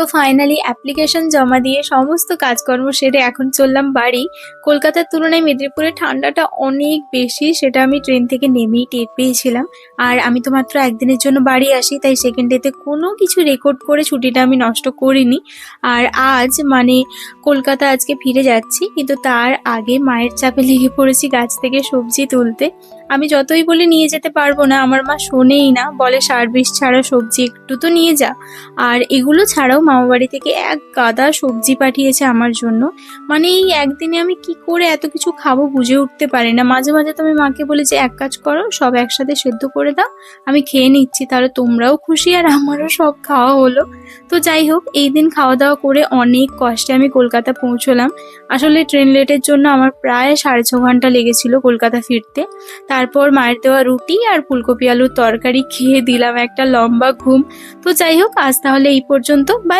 তো finally application জমা দিয়ে সমস্ত কাজকর্ম সেরে এখন চললাম বাড়ি। কলকাতার তুলনায় মেদিনীপুরে ঠান্ডাটা অনেক বেশি, সেটা আমি ট্রেন থেকে নেমেই টের পেয়েছিলাম। আর আমি তো মাত্র একদিনের জন্য বাড়ি আসি, তাই সেকেন্ড ডেতে কোনো কিছু রেকর্ড করে ছুটিটা আমি নষ্ট করিনি। আর আজ মানে কলকাতা আজকে ফিরে যাচ্ছি, কিন্তু তার আগে মায়ের চাপে লেগে পড়েছি গাছ থেকে সবজি তুলতে। আমি যতই বলে নিয়ে যেতে পারব না, আমার মা শোনেই না, বলে সার্ভিস ছাড়া সবজি একটু তো নিয়ে যা। আর এগুলো ছাড়াও মামা বাড়ি থেকে এক গাদা সবজি পাঠিয়েছে আমার জন্য। মানে এই একদিনে আমি কি করে এত কিছু খাব বুঝে উঠতে পারি না। মাঝে মাঝে তো আমি মাকে বলি যে, এক কাজ করো, সব একসাথে সেদ্ধ করে দাও, আমি খেয়ে নিচ্ছি। তাহলে তোমরাও খুশি আর আমারও সব খাওয়া হলো। তো যাই হোক, এই দিন খাওয়া দাওয়া করে অনেক কষ্টে আমি কলকাতা পৌঁছলাম। আসলে ট্রেন লেটের জন্য আমার প্রায় সাড়ে ছ ঘণ্টা লেগেছিল কলকাতা ফিরতে। তারপর মায়ের দেওয়া রুটি আর ফুলকপি আলুর তরকারি খেয়ে দিলাম একটা লম্বা ঘুম। তো যাই হোক, আজ তাহলে এই পর্যন্ত। বাই।